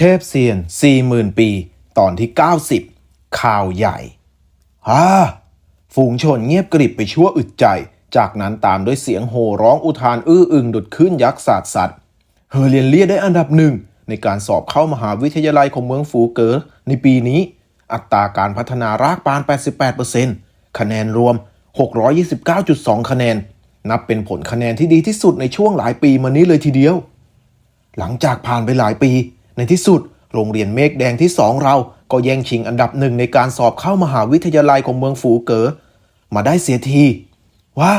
เทพเซียน 40,000 ปี ตอนที่ 90 ข่าวใหญ่ฮ่าฝูงชนเงียบกริบไปชั่วอึดใจ จากนั้นตามด้วยเสียงโห่ร้องอุทานอื้ออึงดุดขึ้นยักษ์ศาสตร์สัตว์ เฮอเรียนเลียได้อันดับหนึ่ง ในการสอบเข้ามหาวิทยาลัยของเมืองฟูเก๋อในปีนี้ อัตราการพัฒนารากปาน 88%คะแนนรวม 629.2 คะแนน นับเป็นผลคะแนนที่ดีที่สุดในช่วงหลายปีมานี้เลยทีเดียว หลังจากผ่านไปหลายปี ในที่สุด โรงเรียนเมฆแดงที่สองเรา ก็แย่งชิงอันดับหนึ่งในการสอบเข้ามหาวิทยาลัยของเมืองฝูเก๋อมาได้เสียที ว่า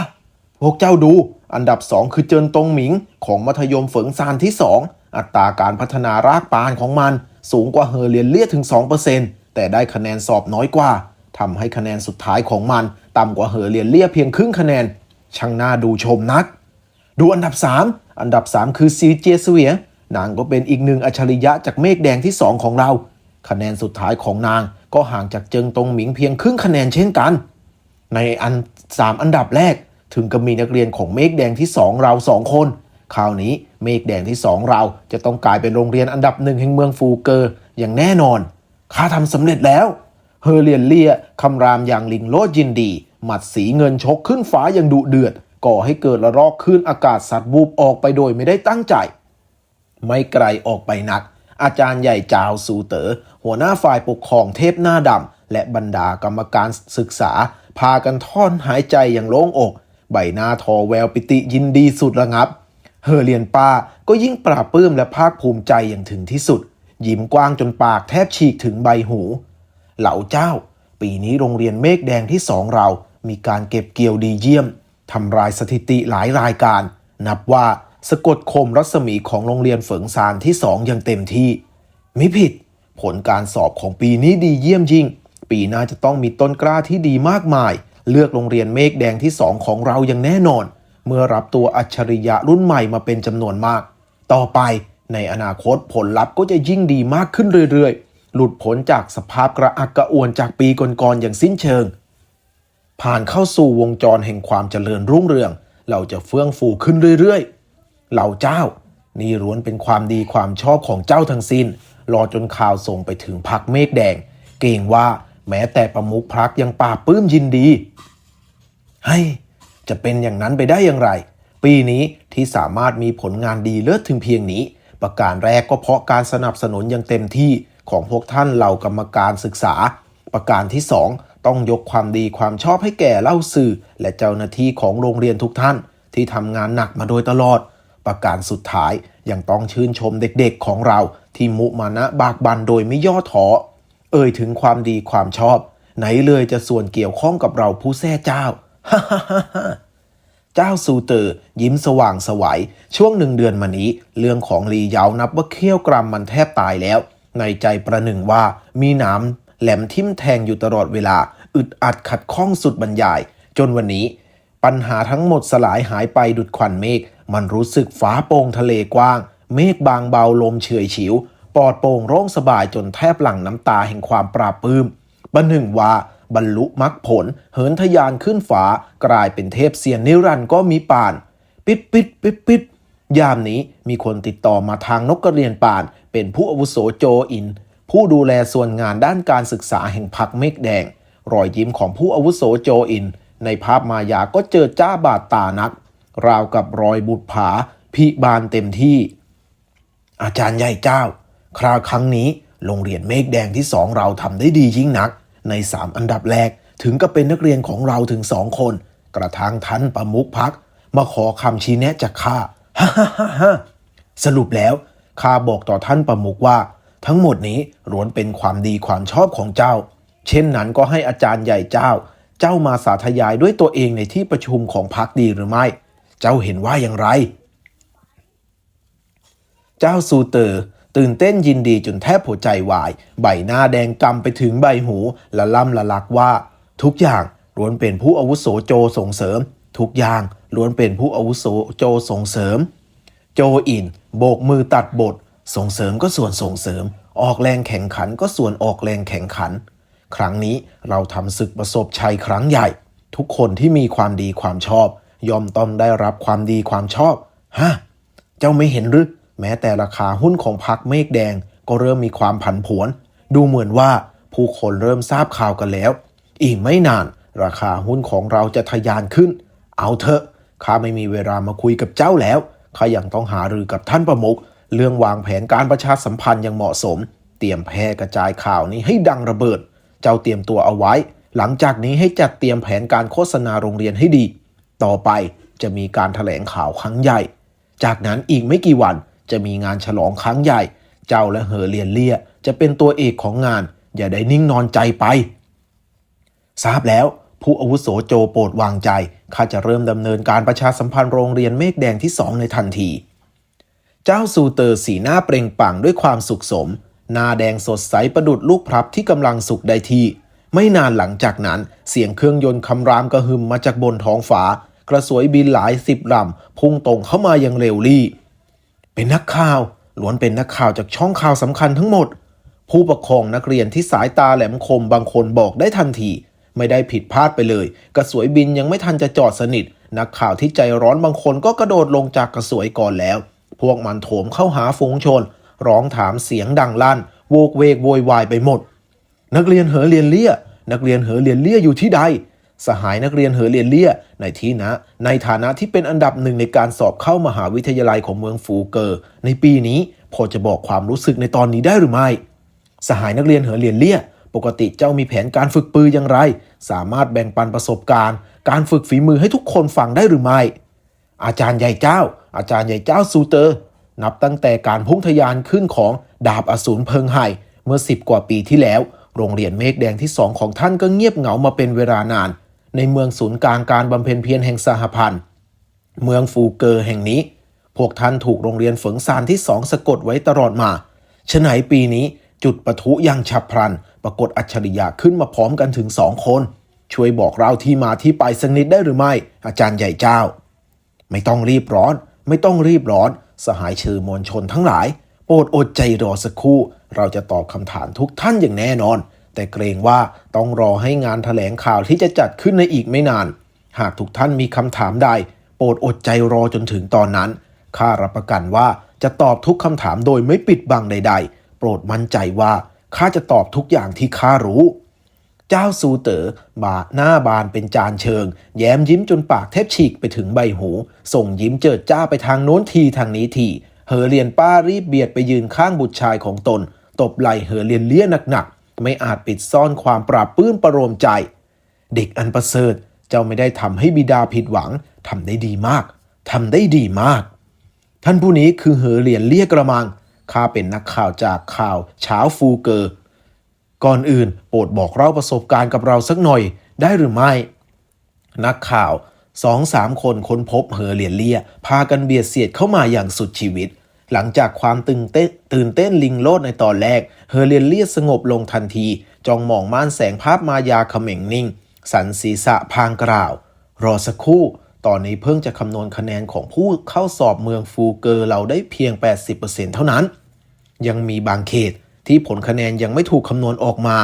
พวกเจ้าดู อันดับสองคือเจินตงหมิง ของมัธยมเฝิงซานที่สองอัตราการพัฒนารากปานของมัน สูงกว่าเฮอเรียนเลียถึง 2%แต่ได้คะแนนสอบน้อยกว่าทำให้คะแนนสุดท้ายของมัน ต่ำกว่าเฮอเรียนเลียเพียงครึ่งคะแนน ช่างน่าดูชมนัก ดูอันดับ 3 อันดับ 3 คือซีเจสเวีย นางก็เป็นอีกหนึ่งอัจฉริยะจากเมฆแดงที่ 2 ของเรา คะแนนสุดท้ายของนางก็ห่างจากเจิงตงหมิงเพียงครึ่งคะแนนเช่นกัน ในอัน 3 อันดับแรก ถึงกับมีนักเรียนของเมฆแดงที่ 2 เราสองคน คราวนี้เมฆแดงที่ 2 เราจะต้องกลายเป็นโรงเรียนอันดับหนึ่งแห่งเมืองฟูเกอร์อย่างแน่นอนข้าทำสำเร็จแล้ว เฮอเลียนเลียคำรามอย่างลิงโลดยินดี หมัดสีเงินชกขึ้นฟ้าอย่างดุเดือด ก่อให้เกิดระลอกคลื่นอากาศสัตว์บูบออกไปโดยไม่ได้ตั้งใจ ไม่ไกลออกไปนัก อาจารย์ใหญ่จาวซูเตอ๋อหัวหน้าฝ่ายปกครองเทพหน้าดำและบรรดากรรมการศึกษา พากันท่อนหายใจอย่างโล่งอก ใบหน้าทอแววปิติยินดีสุดระงับ เฮอเรียนป้าก็ยิ่งปราบปื้มและภาคภูมิใจอย่างถึงที่สุด ยิ้มกว้างจนปากแทบฉีกถึงใบหู เหล่าเจ้า ปีนี้โรงเรียนเมฆแดงที่สองเรา มีการเก็บเกี่ยวดีเยี่ยมทำลายสถิติหลายรายการ นับว่า สะกดคมรัศมีของโรงเรียนเฝิงซานที่สองอย่างเต็มที่ไมิผิด ผลการสอบของปีนี้ดีเยี่ยมยิ่ง ปีหน้าจะต้องมีต้นกล้าที่ดีมากมาย เลือกโรงเรียนเมฆแดงที่สองของเราอย่างแน่นอน เมื่อรับตัวอัจฉริยะรุ่นใหม่มาเป็นจำนวนมาก ต่อไปในอนาคตผลลัพธ์ก็จะยิ่งดีมากขึ้นเรื่อยๆ หลุดพ้นจากสภาพกระอักกระอ่วนจากปีก่อนๆอย่างสิ้นเชิง ผ่านเข้าสู่วงจรแห่งความเจริญรุ่งเรือง เราจะเฟื่องฟูขึ้นเรื่อยๆ เหล่าเจ้า นี่ล้วนเป็นความดีความชอบของเจ้าทั้งสิ้น รอจนข่าวส่งไปถึงพักเมฆแดง เก่งว่าแม้แต่ประมุขพักยังปราปลื้มยินดี ให้จะเป็นอย่างนั้นไปได้อย่างไร ปีนี้ที่สามารถมีผลงานดีเลิศถึงเพียงนี้ ประการแรกก็เพราะการสนับสนุนอย่างเต็มที่ของพวกท่านเหล่ากรรมการศึกษา ประการที่สองต้องยกความดีความชอบให้แก่เล่าสื่อ และเจ้าหน้าที่ของโรงเรียนทุกท่าน ที่ทำงานหนักมาโดยตลอด ประการสุดท้าย ยังต้องชื่นชมเด็กๆของเราที่มุมานะบากบันโดยไม่ย่อท้อเอ่ยถึงความดีความชอบ ไหนเลยจะส่วนเกี่ยวข้องกับเราผู้แท้เจ้าฮ่าฮ่าฮ่าเจ้าซูเตอร์ยิ้มสว่างสวัยช่วงหนึ่งเดือนมานี้ เรื่องของลีเยานับว่าเขี้ยวกรำมันแทบตายแล้ว ในใจประหนึ่งว่ามีหน้ำแหลมทิ่มแทงอยู่ตลอดเวลา อึดอัดขัดข้องสุดบรรยาย จนวันนี้ ปัญหาทั้งหมดสลายหายไปดุดควันเมฆ มันรู้สึกฟ้าโปร่งทะเลกว้าง เมฆบางเบาลมเฉยฉิว ปลอดโปร่งโร่งสบายจนแทบหลั่งน้ำตาแห่งความปราบปลื้มประหนึ่งว่าบรรลุมรรคผล เหินทะยานขึ้นฟ้ากลายเป็นเทพเสียนนิรันต์ก็มีป่าน ปิดปิดปิดปิดยามนี้มีคนติดต่อมาทางนกกระเรียนป่าน เป็นผู้อาวุโสโจอิน ผู้ดูแลส่วนงานด้านการศึกษาแห่งพักเมฆแดง รอยยิ้มของผู้อาวุโสโจอิน ในภาพมายาก็เจอจ้าบาดตานัก ราวกับรอยบุตรผาพิบานเต็มที่ อาจารย์ใหญ่เจ้า คราวครั้งนี้โรงเรียนเมฆแดงที่สองเราทำได้ดียิ่งนัก ในสามอันดับแรกถึงกับเป็นนักเรียนของเราถึงสองคน กระทั่งท่านประมุขพักมาขอคำชี้แนะจากข้าฮ่าฮ่าฮ่าฮ่าสรุปแล้วข้าบอกต่อท่านประมุขว่า ทั้งหมดนี้ล้วนเป็นความดีความชอบของเจ้า เช่นนั้นก็ให้อาจารย์ใหญ่เจ้า เจ้ามาสาธยายด้วยตัวเองในที่ประชุมของพักดีหรือไม่ เจ้าเห็นว่าอย่างไร เจ้าซูเตอร์ตื่นเต้นยินดีจนแทบหัวใจวาย ใบหน้าแดงกำไปถึงใบหูละล่ำละลักว่า ทุกอย่างล้วนเป็นผู้อาวุโสโจส่งเสริม ทุกอย่างล้วนเป็นผู้อาวุโสโจส่งเสริม โจอิน โบกมือตัดบท ส่งเสริมก็ส่วนส่งเสริม ออกแรงแข่งขันก็ส่วนออกแรงแข่งขัน ครั้งนี้เราทำศึกประสบชัยครั้งใหญ่ ทุกคนที่มีความดีความชอบ ย่อมต้องได้รับความดีความชอบ ฮะ เจ้าไม่เห็นหรือ แม้แต่ราคาหุ้นของพักเมฆแดงก็เริ่มมีความผันผวน ดูเหมือนว่าผู้คนเริ่มทราบข่าวกันแล้ว อีกไม่นาน ราคาหุ้นของเราจะทะยานขึ้น เอาเถอะข้าไม่มีเวลามาคุยกับเจ้าแล้วข้ายังต้องหารือกับท่านประมุขเรื่องวางแผนการประชาสัมพันธ์อย่างเหมาะสม เตรียมแพร่กระจายข่าวนี้ให้ดังระเบิด เจ้าเตรียมตัวเอาไว้ หลังจากนี้ให้จัดเตรียมแผนการโฆษณาโรงเรียนให้ดี ต่อไปจะมีการถแถลงข่าวครั้งใหญ่ จากนั้นอีกไม่กี่วันจะมีงานฉลองครั้งใหญ่ เจ้าและเหอเลียนเลี่ยจะเป็นตัวเอกของงาน อย่าได้นิ่งนอนใจไป ทราบแล้วผู้อาวุโสโจโปรดวางใจ ข้าจะเริ่มดำเนินการประชาสัมพันธ์โรงเรียนเมฆแดงที่สองในทันที เจ้าซูเตอร์สีหน้าเปล่งปลั่งด้วยความสุขสม หน้าแดงสดใสประดุดลูกพลับที่กำลังสุกได้ที ไม่นานหลังจากนั้นเสียงเครื่องยนต์คำรามกระหึ่มมาจากบนท้องฟ้า กระสวยบินหลายสิบลำพุ่งตรงเข้ามาอย่างเร็วรี่ เป็นนักข่าวล้วนเป็นนักข่าวจากช่องข่าวสำคัญทั้งหมด ผู้ปกครองนักเรียนที่สายตาแหลมคมบางคนบอกได้ทันที ไม่ได้ผิดพลาดไปเลย กระสวยบินยังไม่ทันจะจอดสนิท นักข่าวที่ใจร้อนบางคนก็กระโดดลงจากกระสวยก่อนแล้ว พวกมันโถมเข้าหาฝูงชน ร้องถามเสียงดังลั่น โวกเวกโวยวายไปหมด นักเรียนเหอเรียนเลี่ยนักเรียนเหอเรียนเลี่ยอยู่ที่ใด สหายนักเรียนเหอเรียนเลี่ยในที่นะ ในฐานะที่เป็นอันดับหนึ่งในการสอบเข้ามหาวิทยาลัยของเมืองฟูเกอร์ ในปีนี้พอจะบอกความรู้สึกในตอนนี้ได้หรือไม่ สหายนักเรียนเหอเรียนเลี่ยปกติเจ้ามีแผนการฝึกปืออย่างไร สามารถแบ่งปันประสบการณ์ การฝึกฝีมือให้ทุกคนฟังได้หรือไม่ อาจารย์ใหญ่เจ้า อาจารย์ใหญ่เจ้าซูเตอร์ นับตั้งแต่การพุ่งทะยานขึ้นของดาบอสูรเพิงไห่เมื่อ 10 กว่าปีที่แล้ว โรงเรียนเมฆแดงที่สองของท่านก็เงียบเหงามาเป็นเวลานาน ในเมืองศูนย์กลางการบำเพ็ญเพียรแห่งสหพันธ์ เมืองฟูเกอร์แห่งนี้ พวกท่านถูกโรงเรียนฝิงซานที่สองสะกดไว้ตลอดมาฉไหนปีนี้จุดปะทุอยังฉับพลัน ปรากฏอัจฉริยะขึ้นมาพร้อมกันถึงสองคน ช่วยบอกเราที่มาที่ไปสักนิดได้หรือไม่ อาจารย์ใหญ่เจ้า ไม่ต้องรีบร้อน ไม่ต้องรีบร้อน สหายชื่อมวลชนทั้งหลาย โปรดอดใจรอสักครู่ เราจะตอบคำถามทุกท่านอย่างแน่นอน แต่เกรงว่าต้องรอให้งานถแถลงข่าวที่จะจัดขึ้นในอีกไม่นาน หากทุกท่านมีคำถามใด โปรดอดใจรอจนถึงตอนนั้นข้ารับประกันว่าจะตอบทุกคำถามโดยไม่ปิดบังใด ๆ โปรดมั่นใจว่าข้าจะตอบทุกอย่างที่ข้ารู้ เจ้าซูเต๋อบาหน้าบานเป็นจานเชิง แย้มยิ้มจนปากแทบฉีกไปถึงใบหู ส่งยิ้มเจิดจ้าไปทางโน้นทีทางนี้ทีเหอเรียนป้ารีบเบียดไปยืนข้างบุตรชายของตน ตบไหล่เหอเรียนเลี้ยหนักๆ ไม่อาจปิดซ่อนความปราบปื้มประโลมใจ เด็กอันประเสริฐเจ้าไม่ได้ทำให้บิดาผิดหวังทำได้ดีมากทำได้ดีมาก ท่านผู้นี้คือเหอเหรียญเลี่ยกระมังข้าเป็นนักข่าวจากข่าวเช้าฟูเกอร์ ก่อนอื่นโปรดบอกเล่าประสบการณ์กับเราสักหน่อยได้หรือไม่ นักข่าวสองสามคนค้นพบเหอเหรียญเลี่ยพากันเบียดเสียดเข้ามาอย่างสุดชีวิต หลังจากความตึงเต้นตื่นเต้นลิงโลดในตอนแรก เฮอเรียนเลียสงบลงทันที จองมองม่านแสงภาพมายาเขม่งนิ่ง สันศีษะพางกล่าว รอสักครู่ ตอนนี้เพิ่งจะคำนวณคะแนนของผู้เข้าสอบเมืองฟูเกอร์เราได้เพียง 80%เท่านั้น ยังมีบางเขตที่ผลคะแนนยังไม่ถูกคำนวณออกมา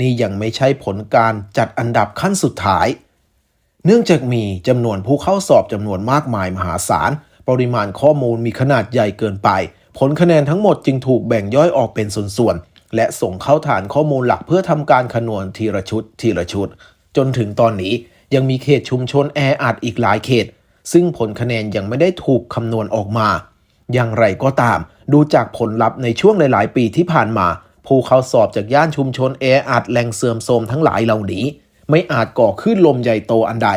นี่ยังไม่ใช่ผลการจัดอันดับขั้นสุดท้าย เนื่องจากมีจำนวนผู้เข้าสอบจำนวนมากมายมหาศาล ปริมาณข้อมูลมีขนาดใหญ่เกินไป ผลคะแนนทั้งหมดจึงถูกแบ่งย่อยออกเป็นส่วนๆ และส่งเข้าฐานข้อมูลหลักเพื่อทำการคำนวณทีละชุด ทีละชุด จนถึงตอนนี้ยังมีเขตชุมชนแออัดอีกหลายเขต ซึ่งผลคะแนนยังไม่ได้ถูกคำนวณออกมา อย่างไรก็ตาม ดูจากผลลัพธ์ในช่วงหลาย ๆ ปีที่ผ่านมา ผู้เข้าสอบจากย่านชุมชนแออัดแหล่งเสื่อมโทรมทั้งหลายเหล่านี้ ไม่อาจก่อขึ้นลมใหญ่โตอันใด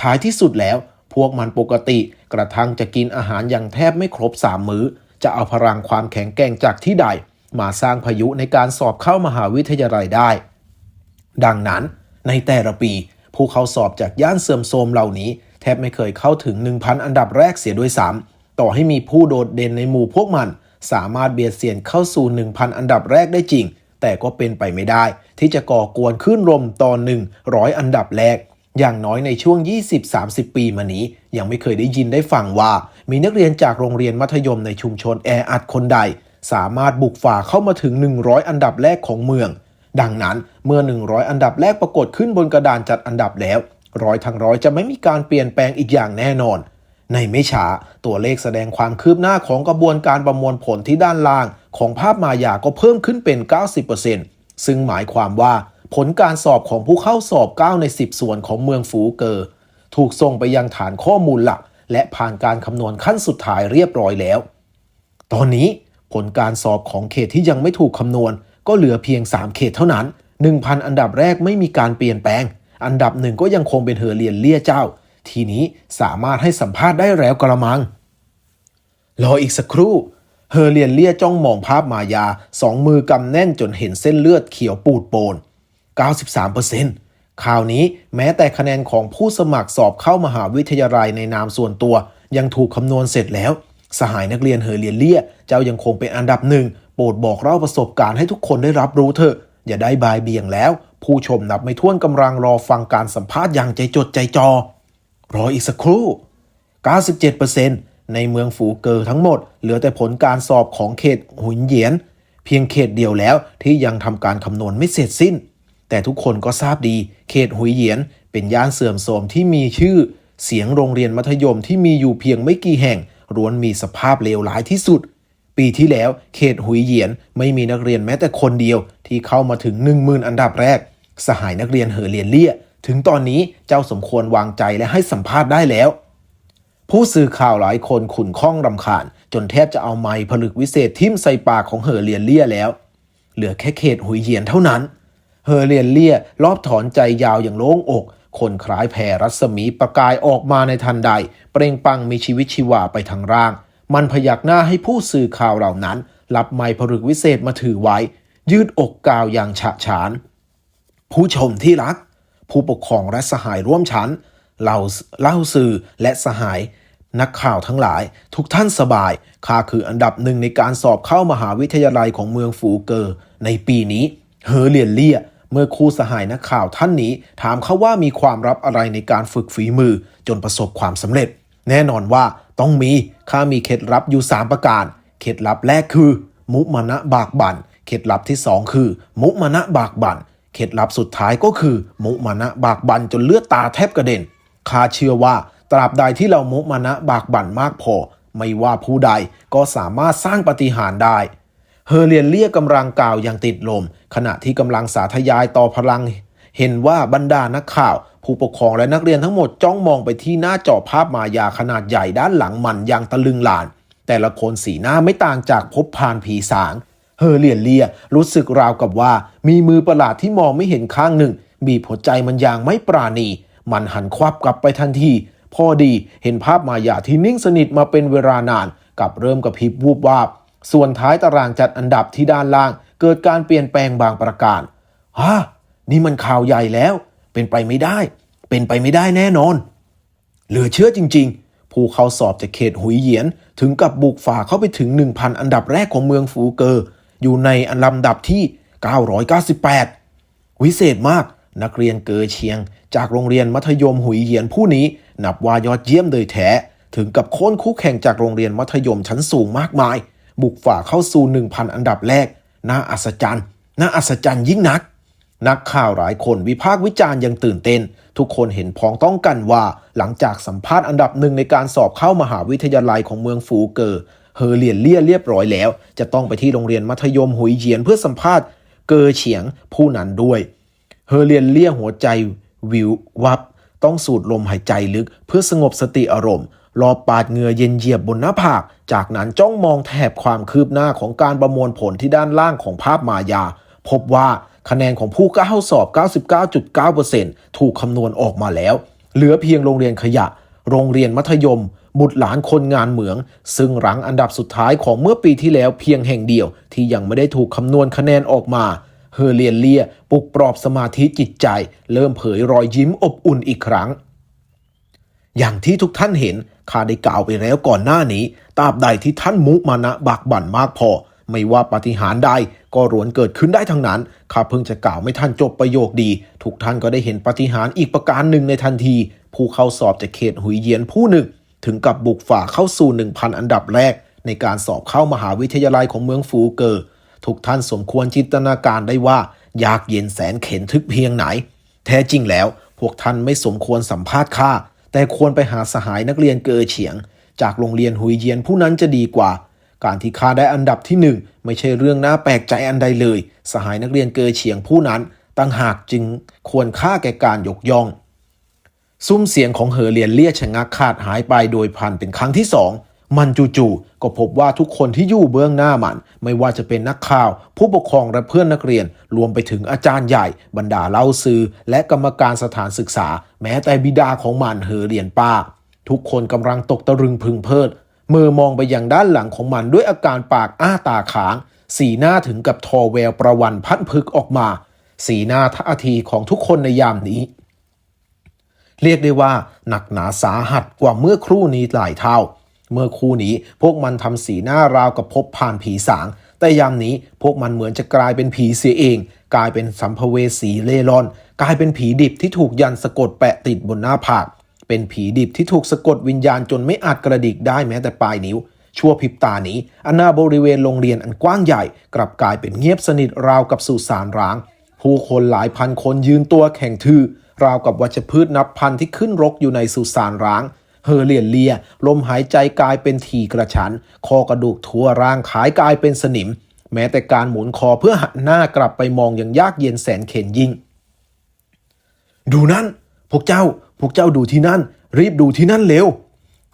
ท้ายที่สุดแล้ว วกมันปกติ กระทั่งจะกินอาหารอย่างแทบไม่ครบสามมื้อ จะเอาพลังความแข็งแกร่งจากที่ใด มาสร้างพายุในการสอบเข้ามหาวิทยาลัยได้ ดังนั้นในแต่ละปี ผู้เข้าสอบจากย่านเสื่อมโทรมเหล่านี้ แทบไม่เคยเข้าถึง 1,000 อันดับแรกเสียด้วยซ้ำต่อให้มีผู้โดดเด่นในหมู่พวกมัน สามารถเบียดเสียดเข้าสู่ 1,000 อันดับแรกได้จริง แต่ก็เป็นไปไม่ได้ ที่จะก่อกวนขึ้นลมตอน100อันดับแรก อย่างน้อยในช่วง 20-30 ปีมานี้ ยังไม่เคยได้ยินได้ฟังว่า มีนักเรียนจากโรงเรียนมัธยมในชุมชนแออัดคนใด สามารถบุกฝ่าเข้ามาถึง 100 อันดับแรกของเมือง ดังนั้นเมื่อ 100 อันดับแรกปรากฏขึ้นบนกระดานจัดอันดับแล้วร้อยทั้งร้อยจะไม่มีการเปลี่ยนแปลงอีกอย่างแน่นอน ในไม่ช้าตัวเลขแสดงความคืบหน้าของกระบวนการประมวลผลที่ด้านล่าง ของภาพมายาก็เพิ่มขึ้นเป็น 90%ซึ่งหมายความว่า ผลการสอบของผู้เข้าสอบ 9 ใน 10 ส่วนของเมืองฟูเกอร์ถูกส่งไปยังฐานข้อมูลหลัก และผ่านการคำนวณขั้นสุดท้ายเรียบร้อยแล้ว ตอนนี้ผลการสอบของเขตที่ยังไม่ถูกคำนวณ ก็เหลือเพียง 3 เขตเท่านั้น 1,000 อันดับแรกไม่มีการเปลี่ยนแปลง อันดับหนึ่งก็ยังคงเป็นเฮอเรียนเลี่ยเจ้า ทีนี้สามารถให้สัมภาษณ์ได้แล้วกระมัง รออีกสักครู่เฮอเรียนเลี่ยจ้องมองภาพมายาสองมือกำแน่นจนเห็นเส้นเลือดเขียวปูดโปน 93%ข่าวนี้แม้แต่คะแนนของผู้สมัครสอบเข้ามหาวิทยาลัยในนามส่วนตัว ยังถูกคำนวณเสร็จแล้ว สหายนักเรียนเฮอเรียนเลี่ย เจ้ายังคงเป็นอันดับหนึ่งโปรดบอกเล่าประสบการณ์ให้ทุกคนได้รับรู้เถอะ อย่าได้บายเบี่ยงแล้ว ผู้ชมนับไม่ถ้วนกำลังรอฟังการสัมภาษณ์อย่างใจจดใจจอ รออีกสักครู่ 97%ในเมืองฝูเกอทั้งหมด เหลือแต่ผลการสอบของเขตหุนเหยียน เพียงเขตเดียวแล้วที่ยังทำการคำนวณไม่เสร็จสิ้น แต่ทุกคนก็ทราบดี เขตหุยเหยียน เป็นย่านเสื่อมโทรมที่มีชื่อ เสียงโรงเรียนมัธยมที่มีอยู่เพียงไม่กี่แห่งล้วนมีสภาพเลวร้ายที่สุด ปีที่แล้วเขตหุยเหยียนไม่มีนักเรียนแม้แต่คนเดียว ที่เข้ามาถึง 1 0,000 อันดับแรก สหายนักเรียนเหอเรียนเลี่ย ถึงตอนนี้เจ้าสมควรวางใจและให้สัมภาษณ์ได้แล้ว ผู้สื่อข่าวหลายคนขุนข้องรำคาญ จนแทบจะเอาไม้ผลึกวิเศษทิ่มใส่ปากของเหอเรียนเลี่ยแล้ว เหลือแค่เขตหุยเหียนเท่านั้น เฮอเรียนเลี่ยรอบถอนใจยาวอย่างโล่งอก คนคล้ายแผ่รัศมีประกายออกมาในทันใด เปล่งปังมีชีวิตชีวาไปทางร่าง มันพยักหน้าให้ผู้สื่อข่าวเหล่านั้นรับไม้ผลึกวิเศษมาถือไว้ ยืดอกกาวอย่างฉะฉาน ผู้ชมที่รัก ผู้ปกครองและสหายร่วมชั้นเล่าเล่าสื่อและสหายนักข่าวทั้งหลาย ทุกท่านสบายข้าคืออันดับหนึ่งในการสอบเข้ามหาวิทยาลัยของเมืองฝูเกอร์ ในปีนี้ เฮอเลียนเลี่ย เมื่อครูสหายนักข่าวท่านนี้ ถามเขาว่ามีความลับอะไรในการฝึกฝีมือจนประสบความสำเร็จ แน่นอนว่าต้องมีข้ามีเคล็ดลับอยู่ 3 ประการ เคล็ดลับแรกคือ มุมานะบากบั่นเคล็ดลับที่ 2 คือ มุมานะบากบั่นเคล็ดลับสุดท้ายก็คือ มุมานะบากบั่นจนเลือดตาแทบกระเด็นข้าเชื่อว่าตราบใดที่เรามุมานะบากบั่นมากพอ ไม่ว่าผู้ใดก็สามารถสร้างปาฏิหารย์ได้ เฮอเรียนเรียกกำลังกล่าวอย่างติดลม ขณะที่กำลังสาธยายต่อพลัง เห็นว่าบรรดานักข่าว ผู้ปกครองและนักเรียนทั้งหมดจ้องมองไปที่หน้าจอภาพมายาขนาดใหญ่ด้านหลังมันอย่างตะลึงหลาน แต่ละคนสีหน้าไม่ต่างจากพบพานผีสาง เฮอเรียนเลียรู้สึกราวกับว่า มีมือประหลาดที่มองไม่เห็นข้างหนึ่งบีบหัวใจมันอย่างไม่ปราณี มันหันควับกลับไปทันทีพอดีเห็นภาพมายาที่นิ่งสนิทมาเป็นเวลานานกับเริ่มกระพริบวูบวาบ ส่วนท้ายตารางจัดอันดับที่ด้านล่าง เกิดการเปลี่ยนแปลงบางประการฮะนี่มันข่าวใหญ่แล้ว เป็นไปไม่ได้ เป็นไปไม่ได้แน่นอน เหลือเชื่อจริง ๆ ผู้เข้าสอบจากเขตหุยเหยียน ถึงกับบุกฝ่าเข้าไปถึง 1,000 อันดับแรกของเมืองฟูเกอร์ อยู่ในอันลำดับที่ 998 วิเศษมาก นักเรียนเกอเชียง จากโรงเรียนมัธยมหุยเหยียนผู้นี้ นับว่ายอดเยี่ยมเลยแท้ ถึงกับโค่นคู่แข่งจากโรงเรียนมัธยมชั้นสูงมากมาย บุกฝ่าเข้าสู่ 1,000 อันดับแรก น่าอัศจรรย์ น่าอัศจรรย์ยิ่งนัก นักข่าวหลายคนวิพากษ์วิจารณ์ย่างตื่นเต้น ทุกคนเห็นพ้องต้องกันว่า หลังจากสัมภาษณ์อันดับหนึ่งในการสอบเข้ามหาวิทยาลัยของเมืองฟูเกอร์เฮอเลียนเลี่ยเรียบร้อยแล้ว จะต้องไปที่โรงเรียนมัธยมหุยเจียนเพื่อสัมภาษณ์เกอเฉียงผู้นั้นด้วยเฮอเลียนเลี่ยหัวใจวิววับ ต้องสูดลมหายใจลึกเพื่อสงบสติอารมณ์ รอปาดเหงื่อเย็นเยียบบนหน้าผาก จากนั้นจ้องมองแถบความคืบหน้าของการประมวลผลที่ด้านล่างของภาพมายา พบว่าคะแนนของผู้เข้าสอบ 99.9%ถูกคำนวณออกมาแล้ว เหลือเพียงโรงเรียนขยะ โรงเรียนมัธยม บุตรหลานคนงานเหมือง ซึ่งรั้งอันดับสุดท้ายของเมื่อปีที่แล้วเพียงแห่งเดียว ที่ยังไม่ได้ถูกคำนวณคะแนนออกมาเฮอเลียนเลียปลุกปลอบสมาธิจิตใจ เริ่มเผยรอยยิ้มอบอุ่นอีกครั้ง อย่างที่ทุกท่านเห็น ข้าได้กล่าวไปแล้วก่อนหน้านี้ตราบใดที่ท่านมุมานะบักบั่นมากพอ ไม่ว่าปฏิหารใดก็รวนเกิดขึ้นได้ทั้งนั้นข้าเพิ่งจะกล่าวไม่ทันจบประโยคดี ทุกท่านก็ได้เห็นปฏิหารอีกประการหนึ่งในทันที ผู้เข้าสอบจากเขตหุยเยียนผู้หนึ่ง ถึงกับบุกฝ่าเข้าสู่ 1,000 อันดับแรก ในการสอบเข้ามหาวิทยาลัยของเมืองฟูเกอร์ทุกท่านสมควรจินตนาการได้ว่ายากเย็นแสนเข็นทึกเพียงไหน แท้จริงแล้ว พวกท่านไม่สมควรสัมภาษณ์ข้า แต่ควรไปหาสหายนักเรียนเกอเฉียง จากโรงเรียนหุยเยียนผู้นั้นจะดีกว่า การที่ข้าได้อันดับที่หนึ่งไม่ใช่เรื่องน่าแปลกใจอันใดเลย สหายนักเรียนเกอเฉียงผู้นั้นตั้งหากจึงควรค่าแก่การยกย่อง ซุ้มเสียงของเหอเลียนเลี่ยชะงักขาดหายไปโดยพันเป็นครั้งที่สอง มันจู่ๆก็พบว่าทุกคนที่อยู่เบื้องหน้ามัน ไม่ว่าจะเป็นนักข่าว ผู้ปกครองและเพื่อนนักเรียน รวมไปถึงอาจารย์ใหญ่ บรรดาเล่าซื้อ และกรรมการสถานศึกษา แม้แต่บิดาของมันเหอเลียนป้า ทุกคนกำลังตกตะลึงพึงเพลิดเมื่อมองไปยังด้านหลังของมันด้วยอาการปากอ้าตาค้าง สีหน้าถึงกับทอแววประวันพันพึกออกมา สีหน้าท่าทีของทุกคนในยามนี้ เรียกได้ว่าหนักหนาสาหัสกว่าเมื่อครู่นี้หลายเท่า เมื่อคู่นี้พวกมันทำสีหน้าราวกับพบผ่านผีสาง แต่ยามนี้พวกมันเหมือนจะกลายเป็นผีเสียเอง กลายเป็นสัมภเวสีเล่ร่อน กลายเป็นผีดิบที่ถูกยันสะกดแปะติดบนหน้าผาก เป็นผีดิบที่ถูกสะกดวิญญาณจนไม่อาจกระดิกได้แม้แต่ปลายนิ้ว ชั่วพริบตานี้อนาบริเวณโรงเรียนอันกว้างใหญ่ กลับกลายเป็นเงียบสนิทราวกับสุสานร้าง ผู้คนหลายพันคนยืนตัวแข็งทื่อราวกับวัชพืชนับพันที่ขึ้นรกอยู่ในสุสานร้าง เฮอเลียนเลีย ลมหายใจกลายเป็นทีกระชัน คอกระดูกทั่วร่างขายกลายเป็นสนิม แม้แต่การหมุนคอเพื่อหันหน้ากลับไปมองยังยากเย็นแสนเข็นยิ่ง ดูนั่น พวกเจ้า พวกเจ้าดูที่นั่น รีบดูที่นั่นเร็ว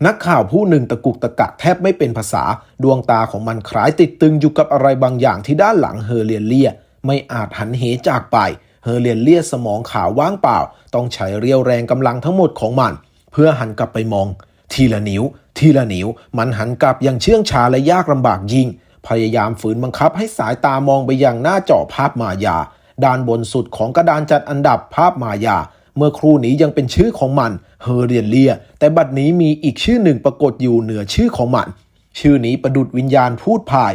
นักข่าวผู้หนึ่งตะกุกตะกักแทบไม่เป็นภาษา ดวงตาของมันคล้ายติดตึงอยู่กับอะไรบางอย่างที่ด้านหลังเฮอเลียนเลีย ไม่อาจหันเหจากไป เฮอเลียนเลียสมองขาวว่างเปล่า ต้องใช้เรียวแรงกำลังทั้งหมดของมัน เพื่อหันกลับไปมอง ทีละนิ้ว ทีละนิ้ว มันหันกลับอย่างเชื่องช้าและยากลำบากยิ่ง พยายามฝืนบังคับให้สายตามองไปยังหน้าจอภาพมายา ด้านบนสุดของกระดานจัดอันดับภาพมายา เมื่อครู่นี้ยังเป็นชื่อของมัน เฮอเรียนเลีย แต่บัดนี้มีอีกชื่อหนึ่งปรากฏอยู่เหนือชื่อของมัน ชื่อนี้ประดุดวิญญาณพูดพาย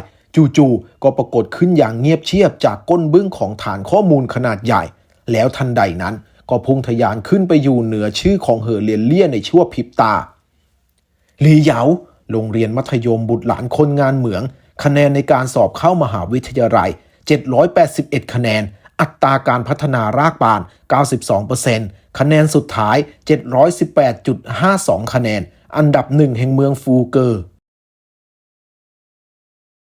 จู่ๆก็ปรากฏขึ้นอย่างเงียบเชียบจากก้นบึ้งของฐานข้อมูลขนาดใหญ่ แล้วทันใดนั้น ก็พุ่งทะยานขึ้นไปอยู่เหนือชื่อของเฮอเรียนเลียในชั่วพริบตาหลีเหยาโรงเรียนมัธยมบุตรหลานคนงานเหมือง คะแนนในการสอบเข้ามหาวิทยาลัย 781 คะแนน อัตราการพัฒนารากบาน 92%คะแนนสุดท้าย 718.52 คะแนน อันดับหนึ่งแห่งเมืองฟูเกอร์